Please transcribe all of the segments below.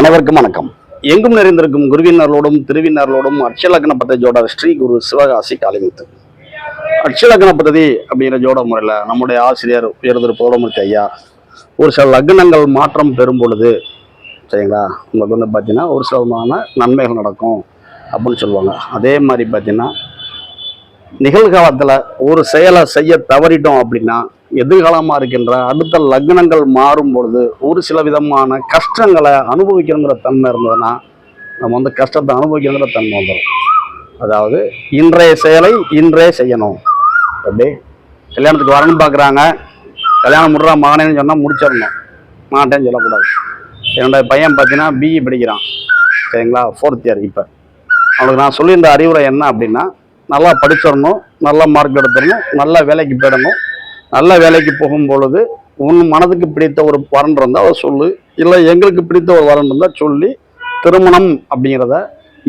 அனைவருக்கும் வணக்கம். எங்கும் நிறைந்திருக்கும் குருவினர்களோடும் திருவினர்களோடும் அட்சலக்கண பத்ததியோட ஸ்ரீ குரு சிவகாசி காளிமுத்து. அட்சலக்கண பத்ததி அப்படிங்கிற ஜோட முறையில் நம்முடைய ஆசிரியர் உயர்ந்திரு பௌடமூர்த்தி ஐயா ஒரு சில லக்னங்கள் மாற்றம் பெறும் பொழுது சரிங்களா? உங்களுக்கு வந்து பார்த்தீங்கன்னா ஒரு சில விதமான நன்மைகள் நடக்கும் அப்படின்னு சொல்லுவாங்க. அதே மாதிரி பார்த்தீங்கன்னா நிகழ்காலத்தில் ஒரு செயலை செய்ய தவறிட்டோம் அப்படின்னா எதிர்காலமாக இருக்கின்ற அடுத்த லக்னங்கள் மாறும் பொழுது ஒரு சில விதமான கஷ்டங்களை அனுபவிக்கணுங்கிற தன்மை இருந்ததுன்னா நம்ம வந்து கஷ்டத்தை அனுபவிக்கணுங்கிற தன்மை வந்துடும் அதாவது இன்றைய செயலை இன்றே செய்யணும். எப்படி? கல்யாணத்துக்கு வரணும்னு பார்க்குறாங்க கல்யாணம் முடுறா மகனேன்னு சொன்னால் முடிச்சிடணும். மாட்டேன்னு சொல்லக்கூடாது. என்னோடய பையன் பார்த்தீங்கன்னா பிஇ படிக்கிறான். சரிங்களா? ஃபோர்த் இயர் இப்போ. அவனுக்கு நான் சொல்லியிருந்த அறிவுரை என்ன அப்படின்னா நல்லா படிச்சிடணும் நல்ல மார்க் எடுத்துடணும் நல்ல வேலைக்கு போயிடணும். நல்ல வேலைக்கு போகும் பொழுது உன் மனதுக்கு பிடித்த ஒரு வரன் இருந்தால் அதை சொல்லு. இல்லை எங்களுக்கு பிடித்த ஒரு வரன் இருந்தால் சொல்லி திருமணம் அப்படிங்கிறத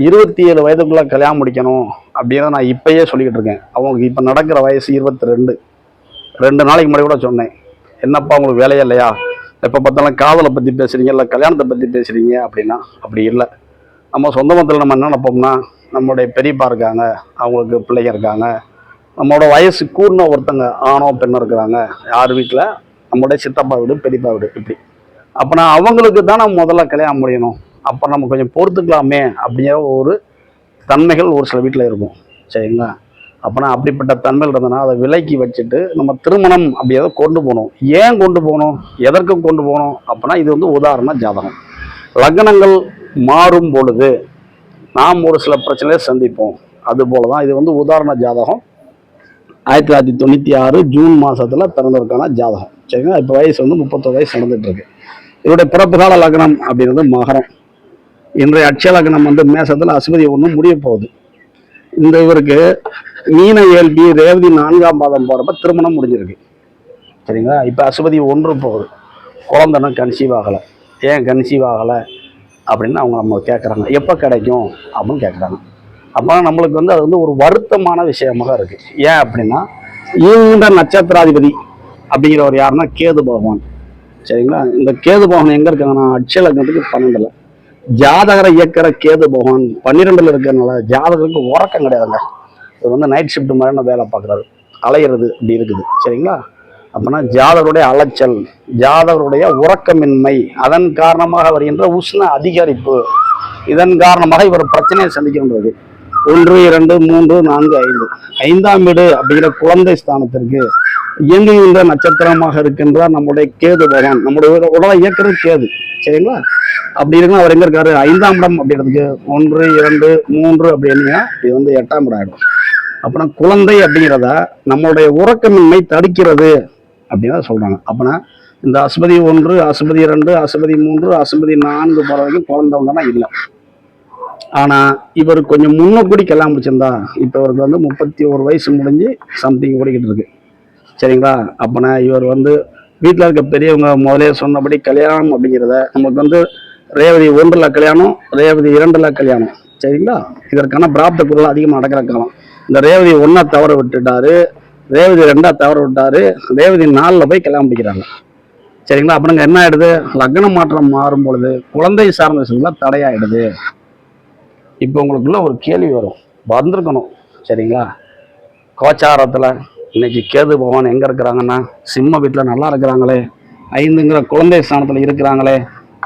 இருபத்தி ஏழு வயதுக்குள்ளே கல்யாணம் முடிக்கணும் அப்படிங்கிறத நான் இப்பயே சொல்லிக்கிட்டு இருக்கேன். அவங்களுக்கு இப்போ நடக்கிற வயசு இருபத்தி ரெண்டு ரெண்டு நாளைக்கு முன்னாடி கூட சொன்னேன். என்னப்பா உங்களுக்கு வேலையே இல்லையா? எப்போ பார்த்தாலும் காதலை பற்றி பேசுகிறீங்க இல்லை கல்யாணத்தை பற்றி பேசுகிறீங்க அப்படின்னா அப்படி இல்லை. நம்ம சொந்த மதத்தில் நம்ம என்ன நினைப்போம்னா நம்மளுடைய பெரியப்பா இருக்காங்க அவங்களுக்கு பிள்ளைங்க இருக்காங்க நம்மளோட வயசு கூடின ஒருத்தங்க ஆணோ பெண்ணோ இருக்கிறாங்க. யார் வீட்டில் நம்மளுடைய சித்தப்பா வீடு பெரியப்பா வீடு இப்படி. அப்போனா அவங்களுக்கு தான் நம்ம முதல்ல கல்யாணம் முடியணும். அப்போ நம்ம கொஞ்சம் பொறுத்துக்கலாமே அப்படிங்கிற ஒரு தன்மைகள் ஒரு சில வீட்டில் இருக்கும். சரிங்களா? அப்போனா அப்படிப்பட்ட தன்மைகள் இருந்ததுன்னா அதை விலைக்கு வச்சுட்டு நம்ம திருமணம் அப்படிங்கிறத கொண்டு போகணும். ஏன் கொண்டு போகணும்? எதற்கு கொண்டு போகணும்? அப்படின்னா இது வந்து உதாரண ஜாதகம். லக்னங்கள் மாறும் பொழுது நாம் ஒரு சில பிரச்சனையை சந்திப்போம். அதுபோல தான் இது வந்து உதாரண ஜாதகம். ஆயிரத்தி தொள்ளாயிரத்தி தொண்ணூற்றி ஆறு ஜூன் மாதத்தில் பிறந்ததற்கான ஜாதகம். சரிங்களா? இப்போ வயசு வந்து முப்பத்தொரு வயசு நடந்துட்டு இருக்கு. இவருடைய பிறப்பு கால லக்னம் அப்படின்றது மகரம். இன்றைய அட்சய லக்னம் வந்து மேசத்தில் அசுபதி ஒன்று முடிய போகுது. இந்த இவருக்கு மீன இயல்பி ரேவதி நான்காம் பாதம் போகிறப்ப திருமணம் முடிஞ்சிருக்கு. சரிங்களா? இப்போ அசுபதி ஒன்று போகுது. குழந்தைனா கன்சீவ் ஆகலை. ஏன் கன்சீவ் ஆகலை? அப்படின்னு அவங்க நம்ம கேட்குறாங்க எப்போ கிடைக்கும்? அப்படின்னு கேட்குறாங்க அப்போ நம்மளுக்கு வந்து அது வந்து ஒரு பொருத்தமான விஷயமாக இருக்குது ஏன் அப்படின்னா இந்த நட்சத்திராதிபதி அப்படிங்கிறவர் யாருன்னா கேது பகவான். சரிங்களா? இந்த கேது பகவான் எங்கே இருக்காங்கன்னா அட்சலக்கத்துக்கு பன்னெண்டுல. ஜாதகரை இயக்கிற கேது பகவான் பன்னிரெண்டில் இருக்கிறதுனால ஜாதகருக்கு உறக்கம் கிடையாதுங்க. இது வந்து நைட் ஷிஃப்ட் மாதிரியான வேலை பார்க்குறாரு. அலையிறது இப்படி இருக்குது. சரிங்களா? அப்போனா ஜாதகருடைய அலைச்சல் ஜாதகருடைய உறக்கமின்மை அதன் காரணமாக வருகின்ற உஷ்ண அதிகரிப்பு இதன் காரணமாக இவர் பிரச்சனையை சந்திக்கின்றது ஒன்று இரண்டு மூன்று நான்கு ஐந்து. ஐந்தாம் வீடு அப்படிங்கிற குழந்தை ஸ்தானத்திற்கு இயங்குகின்ற நட்சத்திரமாக இருக்கின்ற நம்முடைய கேது பகவான். நம்முடைய உடலை இயக்கிறது கேது. சரிங்களா? அப்படி இருக்குன்னா அவர் எங்க இருக்காரு? ஐந்தாம் இடம் அப்படிங்கிறதுக்கு ஒன்று இரண்டு மூன்று அப்படின்னா இது வந்து எட்டாம் இடம் ஆயிடும். அப்பனா குழந்தை அப்படிங்கிறத நம்மளுடைய உறக்கமின்மை தடுக்கிறது அப்படின்னு தான் சொல்றாங்க. அப்பனா இந்த அசுபதி ஒன்று அசுபதி இரண்டு அசுபதி மூன்று அசுபதி நான்கு போற வரைக்கும் குழந்தை உண்டனா இல்லை. ஆனா இவர் கொஞ்சம் முன்னக்கூடி கல்யாணம் முடிச்சிருந்தா இப்போ இவருக்கு வந்து முப்பத்தி ஒரு வயசு முடிஞ்சு சம்திங் ஓடிக்கிட்டு இருக்கு. சரிங்களா? அப்பனா இவர் வந்து வீட்டில் இருக்க பெரியவங்க முதலே சொன்னபடி கல்யாணம் அப்படிங்கிறத நமக்கு வந்து ரேவதி ஒன்றில் கல்யாணம் ரேவதி இரண்டில் கல்யாணம். சரிங்களா? இதற்கான பிராப்த குரல் அதிகமாக நடக்கிற காலம். இந்த ரேவதி ஒன்றா தவற விட்டுட்டாரு ரேவதி ரெண்டா தவற விட்டாரு ரேவதி நாலில் போய் கல்யாணம் பிடிக்கிறாங்க சரிங்களா? அப்படிங்க என்ன ஆயிடுது? லக்ன மாற்றம் மாறும் பொழுது குழந்தை சார்ந்த விஷயங்கள்லாம் தடையாயிடுது. இப்போ உங்களுக்குள்ள ஒரு கேள்வி வரும். வந்திருக்கணும். சரிங்களா? கோச்சாரத்தில் இன்னைக்கு கேது பகவான் எங்கே இருக்கிறாங்கன்னா சிம்ம வீட்டில் நல்லா இருக்கிறாங்களே. ஐந்துங்கிற குழந்தை ஸ்தானத்தில் இருக்கிறாங்களே.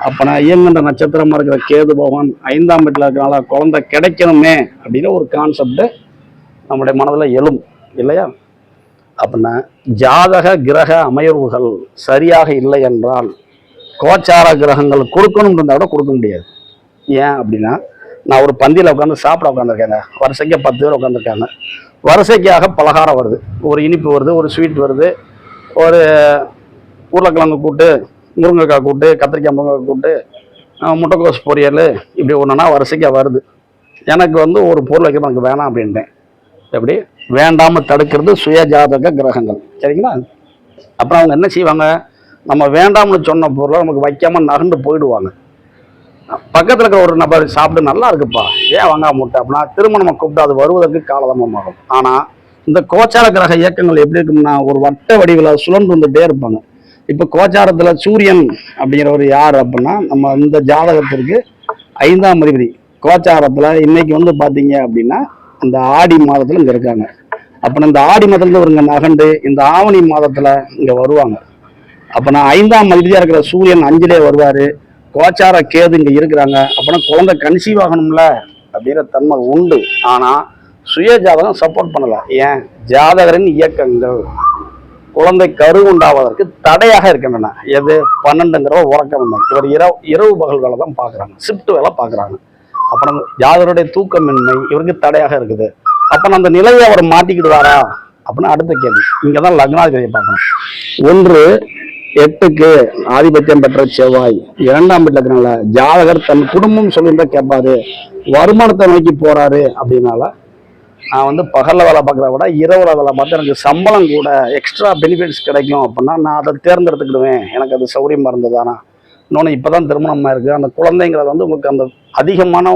அப்போனா இயங்குன்ற நட்சத்திரமாக இருக்கிற கேது பகவான் ஐந்தாம் வீட்டில் இருக்கிறனால குழந்தை கிடைக்கணுமே அப்படின்னு ஒரு கான்செப்டு நம்முடைய மனதில் எழும். இல்லையா? அப்படின்னா ஜாதக கிரக அமைவுகள் சரியாக இல்லை என்றால் கோச்சார கிரகங்கள் கொடுக்கணும் இருந்தால் கூட கொடுக்க முடியாது. ஏன் அப்படின்னா நான் ஒரு பந்தியில் உட்காந்து சாப்பிட உட்காந்துருக்கேங்க வரிசைக்கு பத்து பேர் உட்காந்துருக்காங்க வரிசைக்காக பலகாரம் வருது. ஒரு இனிப்பு வருது ஒரு ஸ்வீட் வருது. ஒரு உருளைக்கிழங்கு கூட்டு முருங்கைக்காய் கூட்டு கத்திரிக்காய் முருங்கைக்காய் கூட்டு முட்டைக்கோஸ் பொரியல் இப்படி ஒன்றுனா வரிசைக்காக வருது. எனக்கு வந்து ஒரு பொருள் வைக்கிறது எனக்கு வேணாம் அப்படின்ட்டேன். எப்படி? வேண்டாமல் தடுக்கிறது சுயஜாதக கிரகங்கள். சரிங்களா? அப்புறம் அவங்க என்ன செய்வாங்க? நம்ம வேண்டாம்னு சொன்ன பொருளை நமக்கு வைக்காமல் நகண்டு போயிடுவாங்க. பக்கத்தில் இருக்கிற ஒரு நபர் சாப்பிட்டு நல்லா இருக்குப்பா. ஏன் வாங்காம முட்டை அப்படின்னா திரும்ப நம்ம கூப்பிட்டு அது வருவதற்கு காலதாமமாகும் ஆனால் இந்த கோச்சார கிரக இயக்கங்கள் எப்படி இருக்கும்னா ஒரு வட்ட வடிவில் சுழன்று வந்துட்டே இருப்பாங்க. இப்போ கோச்சாரத்தில் சூரியன் அப்படிங்கிறவர் யார் அப்படின்னா நம்ம இந்த ஜாதகத்திற்கு ஐந்தாம் அதிபதி. கோச்சாரத்தில் இன்னைக்கு வந்து பார்த்தீங்க அப்படின்னா இந்த ஆடி மாதத்தில் இங்கே இருக்காங்க. அப்போ இந்த ஆடி மாதத்துல இவங்க நகண்டு இந்த ஆவணி மாதத்தில் இங்கே வருவாங்க. அப்போ நான் ஐந்தாம் அதிபதியாக இருக்கிற சூரியன் அஞ்சிலே வருவார். கோச்சார கேது இங்கே இருக்கிறாங்க. அப்படின்னா குழந்தை கன்சீவ் ஆகணும்ல அப்படிங்கிற தன்மை உண்டு. ஆனால் சுய ஜாதகம் சப்போர்ட் பண்ணலை. ஏன்? ஜாதகரின் இயக்கங்கள். குழந்தை கரு உண்டாவதற்கு தடையாக இருக்கின்றன எது? பன்னெண்டுங்கிற உறக்கமின்மை இவர் இரவு இரவு பகல் வேலை தான் பார்க்குறாங்க. ஷிஃப்ட் வேலை பார்க்குறாங்க. அப்புறம் ஜாதகருடைய தூக்கமின்மை இவருக்கு தடையாக இருக்குது. அப்போ அந்த நிலையை அவர் மாட்டிக்கிடுவாரா? அப்படின்னு அடுத்த கேள்வி. இங்கே தான் லக்னாதிபதியை பார்க்கணும். ஒன்று எட்டுக்கு ஆதிபத்தியம் பெற்ற செவ்வாய். இரண்டாம் வீட்டுல ஜாதகர் தன் குடும்பம் சொல்லியிருந்தா கேட்பாரு. வருமானத்தை நோக்கி போறாரு அப்படின்னால நான் வந்து பகல்ல வேலை பார்க்குறத விட இரவுல வேலை பார்த்து எனக்கு சம்பளம் கூட எக்ஸ்ட்ரா பெனிஃபிட்ஸ் கிடைக்கும் அப்படின்னா நான் அதை தேர்ந்தெடுத்துக்கிடுவேன். எனக்கு அது சௌரியமாக இருந்ததானா இன்னொன்று இப்போ தான் திருமணமாக இருக்குது அந்த குழந்தைங்கிறது வந்து உங்களுக்கு அந்த அதிகமான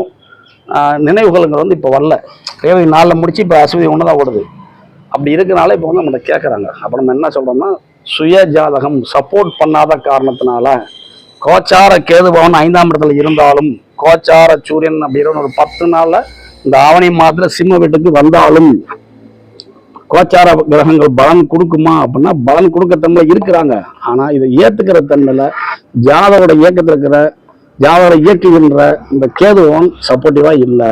நினைவுகள்ங்கிறது வந்து இப்போ வரல. ரேவதி நாளில் முடிச்சு இப்போ அசுவி ஒன்று தான் ஓடுது. அப்படி இருக்கிறனால இப்போ வந்து நம்மகிட்ட கேட்குறாங்க அப்போ நம்ம என்ன சொல்கிறோம்னா சுய ஜாதகம் சப்போர்ட் பண்ணாத காரணத்தினால கோச்சார கேதுபவன் ஐந்தாம் இடத்துல இருந்தாலும் கோச்சார சூரியன் அப்படின்னு ஒரு பத்து நாள்ல இந்த ஆவணி மாதத்துல சிம்ம வீட்டுக்கு வந்தாலும் கோச்சார கிரகங்கள் பலன் கொடுக்குமா அப்படின்னா பலன் கொடுக்க தன்மை இருக்கிறாங்க. ஆனா இதை ஏத்துக்கிற தன்மையில ஜாதகோட இயக்கத்தில் இருக்கிற ஜாதகரை இயக்குகின்ற இந்த கேதுவன் சப்போர்ட்டிவா இல்லை.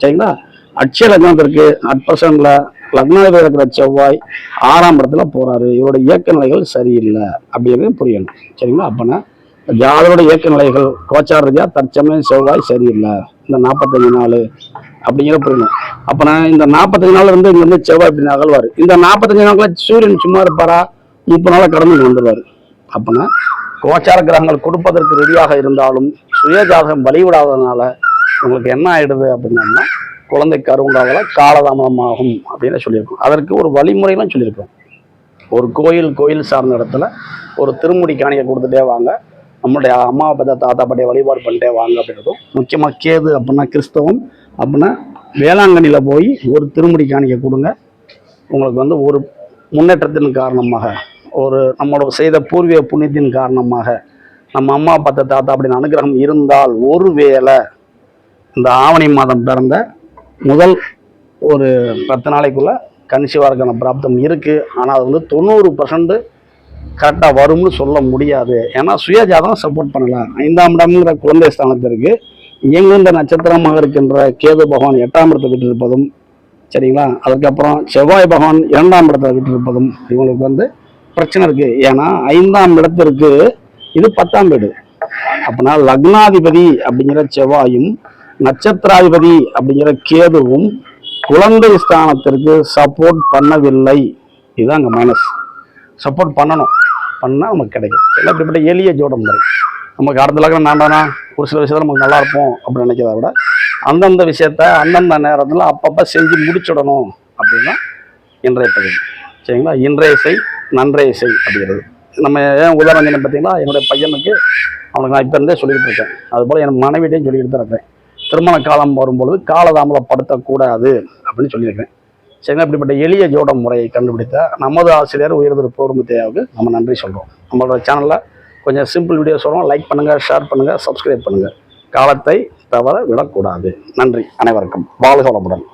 சரிங்களா? அட்சய லக்னத்திற்கு அட்பர்சன்ட்ல லக்னாதிபதி இருக்கிற செவ்வாய் ஆறாம் இடத்துல போறாரு. இவரோட இயக்க நிலைகள் சரியில்லை அப்படிங்கிறது புரியணும். சரிங்களா? அப்பனா ஜாதகரோட இயக்க நிலைகள் கோச்சார தற்சமயம் செவ்வாய் சரியில்லை. இந்த நாற்பத்தஞ்சு நாள் அப்படிங்கிற புரியணும். அப்போ நான் இந்த நாற்பத்தஞ்சு நாள் இருந்து இங்க வந்து செவ்வாய் இப்படி அகழ்வார் இந்த நாற்பத்தஞ்சு நாட்கள சூரியன் சும்மா இருப்பாரா? முப்பது நாளை கடந்து வந்துடுவார் அப்பனா கோச்சார கிரகங்கள் கொடுப்பதற்கு ரெடியாக இருந்தாலும் சுய ஜாதகம் வழிவிடாததுனால உங்களுக்கு என்ன ஆயிடுது அப்படின்னா குழந்தை கருவுண்டாவல காலதாமதமாகும் அப்படின்னு சொல்லியிருக்கோம். அதற்கு ஒரு வழிமுறைலாம் சொல்லியிருக்கோம். ஒரு கோயில் கோயில் சார்ந்த இடத்துல ஒரு திருமுடி காணிக்கை கொடுத்துட்டே வாங்க. நம்மளுடைய அம்மா அப்பா தாத்தா பாட்டியை வழிபாடு பண்ணிட்டே வாங்க அப்படின்றதும் முக்கியமாக கேது அப்படின்னா கிறிஸ்தவம் அப்படின்னா வேளாங்கண்ணியில் போய் ஒரு திருமுடி காணிக்கை கொடுங்க. உங்களுக்கு வந்து ஒரு முன்னேற்றத்தின் காரணமாக ஒரு நம்மளோட செய்த பூர்வீக புண்ணியத்தின் காரணமாக நம்ம அம்மா அப்பா தாத்தா அப்படின்னு அனுகிரகம் இருந்தால் ஒரு வேளை இந்த ஆவணி மாதம் பிறந்த முதல் ஒரு பத்து நாளைக்குள்ளே கன்சீவாக பிராப்தம் இருக்குது ஆனால் அது வந்து தொண்ணூறு பர்சன்ட்டு கரெக்டாக வரும்னு சொல்ல முடியாது. ஏன்னா சுயஜாதகம் சப்போர்ட் பண்ணலாம் ஐந்தாம் இடம்ங்கிற குழந்தை ஸ்தானத்திற்கு இயங்குகின்ற நட்சத்திரமாக இருக்கின்ற கேது பகவான் எட்டாம் இடத்தை விட்டிருப்பதும் சரிங்களா? அதுக்கப்புறம் செவ்வாய் பகவான் இரண்டாம் இடத்தை விட்டிருப்பதும் இவங்களுக்கு வந்து பிரச்சனை இருக்குது ஏன்னா ஐந்தாம் இடத்திற்கு இது பத்தாம் வீடு. அப்படின்னா லக்னாதிபதி அப்படிங்கிற செவ்வாயும் நட்சத்திராதிபதி அப்படிங்கிற கேதுவும் குழந்தை ஸ்தானத்திற்கு சப்போர்ட் பண்ணவில்லை. இதுதான் அங்கே மைனஸ் சப்போர்ட் பண்ணணும். பண்ணால் நமக்கு கிடைக்கும். இல்லை இப்படிப்பட்ட எளிய ஜோடம் முறை. நமக்கு அடுத்த லக்னம் வேண்டானா ஒரு சில விஷயத்தில் நமக்கு நல்லா இருப்போம் அப்படின்னு நினைக்கிறத விட அந்தந்த விஷயத்த அந்தந்த நேரத்தில் அப்பப்போ செஞ்சு முடிச்சிடணும் அப்படின்னா இன்றைய பகுதி. சரிங்களா? இன்றைய இசை நன்றைய இசை அப்படிங்கிறது. நம்ம ஏன் உதாரணம் என்ன பார்த்தீங்கன்னா என்னுடைய பையனுக்கு அவனுக்கு நான் இப்போ இருந்தே சொல்லிக்கிட்டு இருக்கேன். அதுபோல் என் மனைவிட்டையும் சொல்லிக்கிட்டு தான் இருக்கேன் திருமண காலம் வரும்பொழுது காலதாமதப்படுத்தக்கூடாது அப்படின்னு சொல்லியிருக்கேன் சரிங்களா? இப்படிப்பட்ட எளிய ஜோட முறையை கண்டுபிடித்த நமது ஆசிரியர் உயர்திரு போர்முத்தையாவுக்கு நம்ம நன்றி சொல்கிறோம் நம்மளோட சேனலில் கொஞ்சம் சிம்பிள் வீடியோ சொல்கிறோம் லைக் பண்ணுங்கள் ஷேர் பண்ணுங்கள் சப்ஸ்கிரைப் பண்ணுங்கள் காலத்தை தவற விடக்கூடாது. நன்றி. அனைவருக்கும் வாழ்க வளமுடன்.